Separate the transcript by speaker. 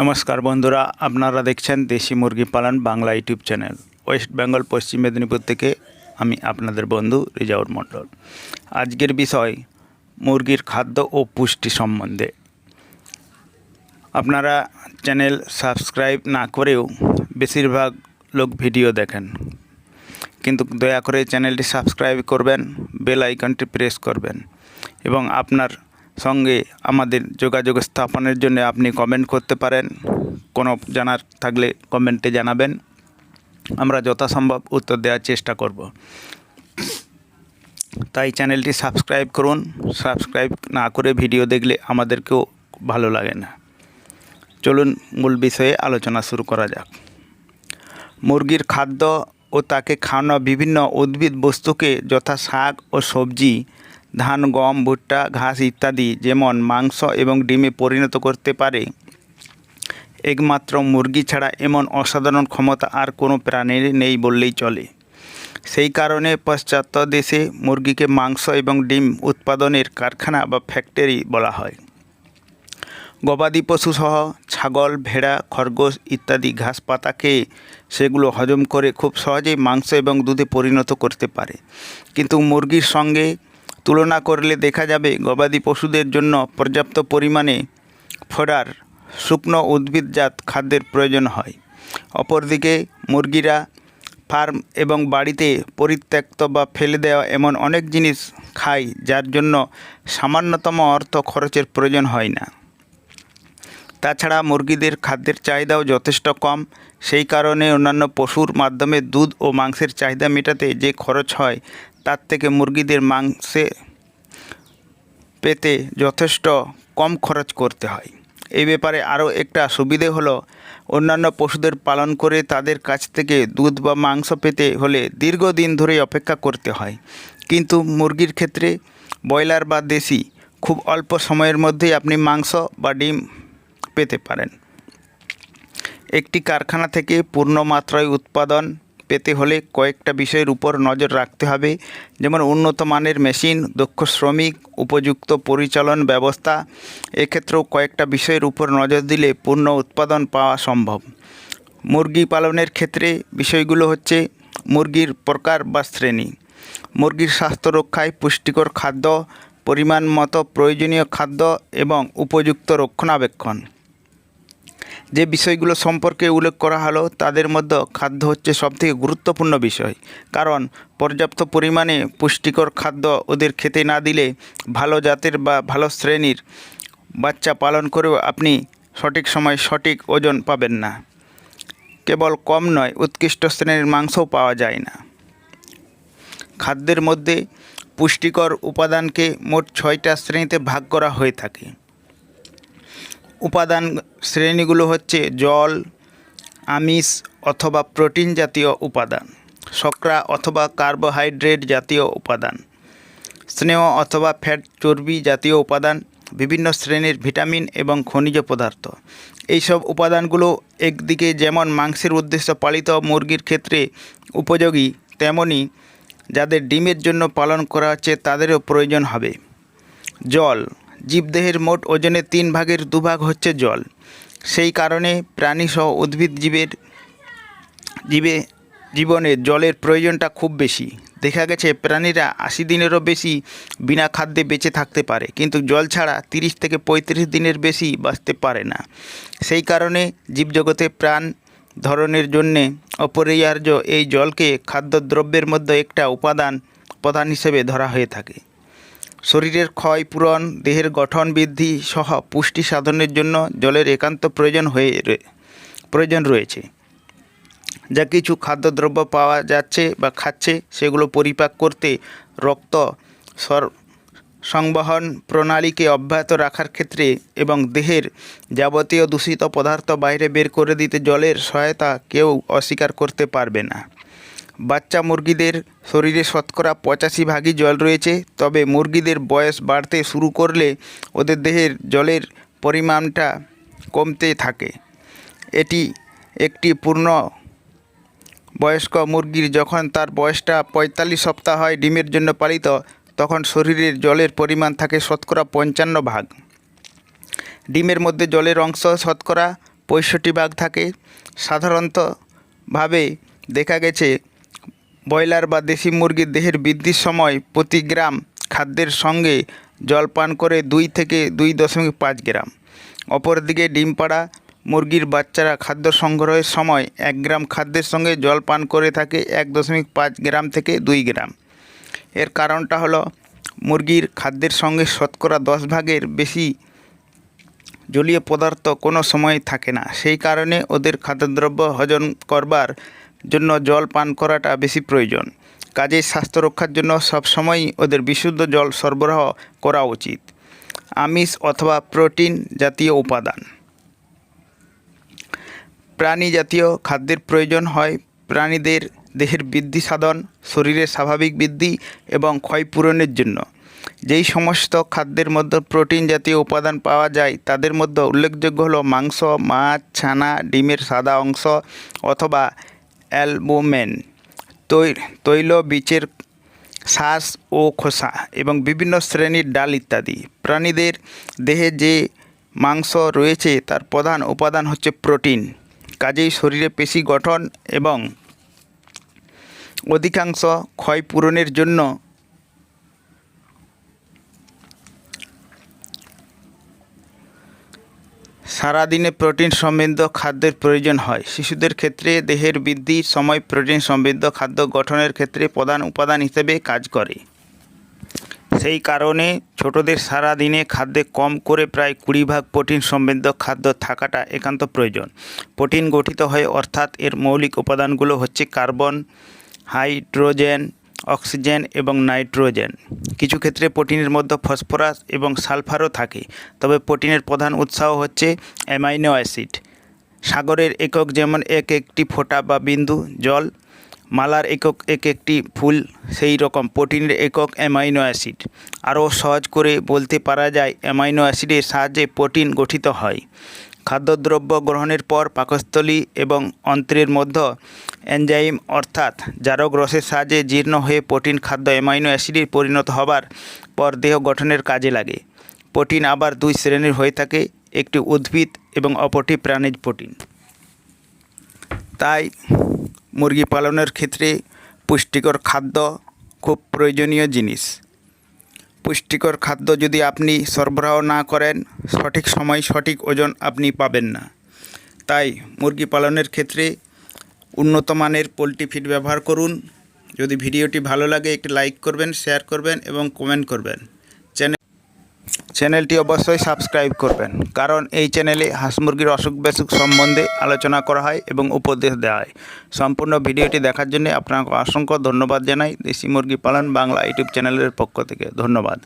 Speaker 1: নমস্কার বন্ধুরা, আপনারা দেখছেন দেশি মুরগি পালন Bangla YouTube channel. West Bengal, Paschim Medinipur থেকে আমি আপনাদের বন্ধু রিজাউর মণ্ডল। আজকের বিষয়, মুরগির খাদ্য ও পুষ্টি সম্বন্ধে। আপনারা চ্যানেল সাবস্ক্রাইব না করেও বেশিরভাগ লোক ভিডিও দেখেন। কিন্তু দয়া করে চ্যানেলটি সাবস্ক্রাইব করবেন, বেল আইকনটি প্রেস করবেন এবং আপনার সঙ্গে আমাদের যোগাযোগ স্থাপনের জন্য আপনি কমেন্ট করতে পারেন। কোনো জানার থাকলে কমেন্টে জানাবেন। আমরা যথাসম্ভব উত্তর দেওয়ার চেষ্টা করব। তাই চ্যানেলটি সাবস্ক্রাইব করুন। সাবস্ক্রাইব না করে ভিডিও দেখলে আমাদেরকেও ভালো লাগে না। চলুন মূল বিষয়ে আলোচনা শুরু করা যাক। মুরগির খাদ্য ও তাকে খাওয়ানো বিভিন্ন উদ্ভিদ বস্তুকে যথা শাক ও সবজি ধান, গম, ভুট্টা, ঘাস ইত্যাদি যেমন মাংস এবং ডিমে পরিণত করতে পারে। একমাত্র মুরগি ছাড়া এমন অসাধারণ ক্ষমতা আর কোনো প্রাণীর নেই বললেই চলে। সেই কারণে পাশ্চাত্য দেশে মুরগিকে মাংস এবং ডিম উৎপাদনের কারখানা বা ফ্যাক্টরি বলা হয়। গবাদি পশুসহ ছাগল, ভেড়া, খরগোশ ইত্যাদি ঘাস পাতা খেয়ে সেগুলো হজম করে খুব সহজেই মাংস এবং দুধে পরিণত করতে পারে। কিন্তু মুরগির সঙ্গে তুলনা করলে দেখা যাবে গবাদি পশুদের জন্য পর্যাপ্ত পরিমাণে ফোডার, শুকনো উদ্ভিদজাত খাদ্যের প্রয়োজন হয়। অপরদিকে মুরগিরা ফার্ম এবং বাড়িতে পরিত্যক্ত বা ফেলে দেওয়া এমন অনেক জিনিস খায় যার জন্য সামান্যতম অর্থ খরচের প্রয়োজন হয় না। তাছাড়া মুরগিদের খাদ্যের চাহিদাও যথেষ্ট কম। সেই কারণে অন্যান্য পশুর মাধ্যমে দুধ ও মাংসের চাহিদা মেটাতে যে খরচ হয় তার থেকে মুরগিদের মাংসে পেতে যথেষ্ট কম খরচ করতে হয়। এই ব্যাপারে আরও একটা সুবিধে হলো, অন্যান্য পশুদের পালন করে তাদের কাছ থেকে দুধ বা মাংস পেতে হলে দীর্ঘদিন ধরে অপেক্ষা করতে হয়। কিন্তু মুরগির ক্ষেত্রে ব্রয়লার বা দেশি খুব অল্প সময়ের মধ্যেই আপনি মাংস বা ডিম পেতে পারেন। একটি কারখানা থেকে পূর্ণ মাত্রায় উৎপাদন পেতে হলে কয়েকটা বিষয়ের উপর নজর রাখতে হবে। যেমন উন্নত মানের মেশিন, দক্ষ শ্রমিক, উপযুক্ত পরিচালন ব্যবস্থা। এক্ষেত্রেও কয়েকটা বিষয়ের উপর নজর দিলে পূর্ণ উৎপাদন পাওয়া সম্ভব। মুরগি পালনের ক্ষেত্রে বিষয়গুলো হচ্ছে মুরগির প্রকার বা শ্রেণি। মুরগির স্বাস্থ্য রক্ষায় পুষ্টিকর খাদ্য, পরিমাণ মতো প্রয়োজনীয় খাদ্য এবং উপযুক্ত রক্ষণাবেক্ষণ। যে বিষয়গুলো সম্পর্কে উল্লেখ করা হলো, তাদের মধ্যে খাদ্য হচ্ছে সবথেকে গুরুত্বপূর্ণ বিষয়। কারণ, পর্যাপ্ত পরিমাণে পুষ্টিকর খাদ্য ওদের খেতে না দিলে ভালো জাতের বা ভালো শ্রেণির বাচ্চা পালন করেও আপনি সঠিক সময় সঠিক ওজন পাবেন না। কেবল কম নয়, উৎকৃষ্ট শ্রেণির মাংসও পাওয়া যায় না। খাদ্যের মধ্যে পুষ্টিকর উপাদানকে মোট ছয়টা শ্রেণীতে ভাগ করা হয়ে থাকে। উপাদান শ্রেণীগুলো হচ্ছে জল, আমিষ অথবা প্রোটিন জাতীয় উপাদান, শর্করা অথবা কার্বোহাইড্রেট জাতীয় উপাদান, স্নেহ অথবা ফ্যাট চর্বি জাতীয় উপাদান, বিভিন্ন শ্রেণির ভিটামিন এবং খনিজ পদার্থ। এইসব উপাদানগুলো একদিকে যেমন মাংসের উদ্দেশ্যে পালিত মুরগির ক্ষেত্রে উপযোগী, তেমনি যাদের ডিমের জন্য পালন করা হচ্ছে তাদেরও প্রয়োজন হবে। জল জীবদেহের মোট ওজনের তিন ভাগের দুভাগ হচ্ছে জল। সেই কারণে প্রাণীসহ উদ্ভিদ জীবের, জীবে, জীবনে জলের প্রয়োজনটা খুব বেশি। দেখা গেছে প্রাণীরা আশি দিনেরও বেশি বিনা খাদ্যে বেঁচে থাকতে পারে, কিন্তু জল ছাড়া তিরিশ থেকে পঁয়ত্রিশ দিনের বেশি বাঁচতে পারে না। সেই কারণে জীবজগতে প্রাণ ধরনের জন্যে অপরিহার্য এই জলকে খাদ্যদ্রব্যের মধ্যে একটা উপাদান, প্রধান হিসেবে ধরা হয়ে থাকে। শরীরের ক্ষয় পূরণ, দেহের গঠন বৃদ্ধি সহ পুষ্টি সাধনের জন্য জলের একান্ত প্রয়োজন হয়ে প্রয়োজন রয়েছে। যা কিছু খাদ্যদ্রব্য পাওয়া যাচ্ছে বা খাচ্ছে, সেগুলো পরিপাক করতে রক্ত সর, সংবহন প্রণালীকে অব্যাহত রাখার ক্ষেত্রে এবং দেহের যাবতীয় দূষিত পদার্থ বাইরে বের করে দিতে জলের সহায়তা কেউ অস্বীকার করতে পারবে না। বাচ্চা মুরগিদের শরীরে শতকরা পঁচাশি ভাগই জল রয়েছে, তবে মুরগিদের বয়স বাড়তে শুরু করলে ওদের দেহের জলের পরিমাণটা কমতে থাকে। এটি একটি পূর্ণ বয়স্ক মুরগির যখন তার বয়সটা পঁয়তাল্লিশ সপ্তাহ হয় ডিমের জন্য পালিত, তখন শরীরের জলের পরিমাণ থাকে শতকরা পঞ্চান্ন ভাগ। ডিমের মধ্যে জলের অংশ শতকরা পঁয়ষট্টি ভাগ থাকে। সাধারণতভাবে দেখা গেছে ব্রয়লার বা দেশি মুরগির দেহের বৃদ্ধির সময় প্রতি গ্রাম খাদ্যের সঙ্গে জল পান করে দুই থেকে দুই দশমিক পাঁচ গ্রাম। অপরদিকে ডিম পাড়া মুরগির বাচ্চারা খাদ্য সংগ্রহের সময় এক গ্রাম খাদ্যের সঙ্গে জল পান করে থাকে এক দশমিক পাঁচ গ্রাম থেকে দুই গ্রাম। এর কারণটা হলো মুরগির খাদ্যের সঙ্গে শতকরা দশ ভাগের বেশি জলীয় পদার্থ কোনো সময় থাকে না। সেই কারণে ওদের খাদ্যদ্রব্য হজম করবার জন্য জল পান করাটা বেশি প্রয়োজন। কাজেই স্বাস্থ্য রক্ষার জন্য সবসময়ই ওদের বিশুদ্ধ জল সরবরাহ করা উচিত। আমিষ অথবা প্রোটিন জাতীয় উপাদান। প্রাণী জাতীয় খাদ্যের প্রয়োজন হয়। প্রাণীদের দেহের বৃদ্ধি সাধন, শরীরের স্বাভাবিক বৃদ্ধি এবং ক্ষয়পূরণের জন্য। যেই সমস্ত খাদ্যের মধ্যে প্রোটিন জাতীয় উপাদান পাওয়া যায়, তাদের মধ্যে উল্লেখযোগ্য হলো মাংস, মাছ, ছানা, ডিমের সাদা অংশ অথবা অ্যালবুমেন তৈল বীজের শ্বাস ও খোসা এবং বিভিন্ন শ্রেণির ডাল ইত্যাদি। প্রাণীদের দেহে যে মাংস রয়েছে, তার প্রধান উপাদান হচ্ছে প্রোটিন। কাজেই শরীরে পেশি গঠন এবং অধিকাংশ ক্ষয় পূরণের জন্য সারাদিনে প্রোটিন সমৃদ্ধ খাদ্যের প্রয়োজন হয়। শিশুদের ক্ষেত্রে দেহের বৃদ্ধির সময় প্রোটিন সমৃদ্ধ খাদ্য গঠনের ক্ষেত্রে প্রধান উপাদান হিসেবে কাজ করে। সেই কারণে ছোটদের সারা দিনে খাদ্যে কম করে প্রায় কুড়ি ভাগ প্রোটিন সমৃদ্ধ খাদ্য থাকাটা একান্ত প্রয়োজন। প্রোটিন গঠিত হয় অর্থাৎ এর মৌলিক উপাদানগুলো হচ্ছে কার্বন, হাইড্রোজেন অক্সিজেন এবং নাইট্রোজেন। কিছু ক্ষেত্রে প্রোটিনের মধ্যে ফসফরাস এবং সালফারও থাকে, তবে প্রোটিনের প্রধান উৎসাহ হচ্ছে অ্যামাইনো অ্যাসিড। সাগরের একক যেমন এক একটি ফোঁটা বা বিন্দু জল, মালার একক এক একটি ফুল, সেই রকম প্রোটিনের একক অ্যামাইনো অ্যাসিড। আরও সহজ করে বলতে পারা যায়, অ্যামাইনো অ্যাসিডের সাহায্যে প্রোটিন গঠিত হয়। খাদ্যদ্রব্য গ্রহণের পর পাকস্থলী এবং অন্ত্রের মধ্যে এনজাইম, অর্থাৎ জারক রসের সাহায্যে জীর্ণ হয়ে প্রোটিন, খাদ্য, অ্যামাইনো অ্যাসিডে পরিণত হবার পর দেহ গঠনের কাজে লাগে। প্রোটিন আবার দুই শ্রেণির হয়ে থাকে, একটি উদ্ভিদ এবং অপরটি প্রাণীজ প্রোটিন। তাই মুরগি পালনের ক্ষেত্রে পুষ্টিকর খাদ্য খুব প্রয়োজনীয় জিনিস। পুষ্টিকর খাদ্য যদি আপনি সরবরাহ না করেন, সঠিক সময় সঠিক ওজন আপনি পাবেন না। তাই মুরগি পালনের ক্ষেত্রে উন্নত মানের পোলট্রি ফিড ব্যবহার করুন। যদি ভিডিওটি ভালো লাগে, একটি লাইক করবেন, শেয়ার করবেন এবং কমেন্ট করবেন। চ্যানেলটি অবশ্যই সাবস্ক্রাইব করবেন, কারণ এই চ্যানেলে হাঁস মুরগির অসুখ বেসুখ সম্বন্ধে আলোচনা করা হয় এবং উপদেশ দেওয়া হয়। সম্পূর্ণ ভিডিওটি দেখার জন্য আপনাকে অসংখ্য ধন্যবাদ জানাই। দেশি মুরগি পালন বাংলা ইউটিউব চ্যানেলের পক্ষ থেকে। ধন্যবাদ।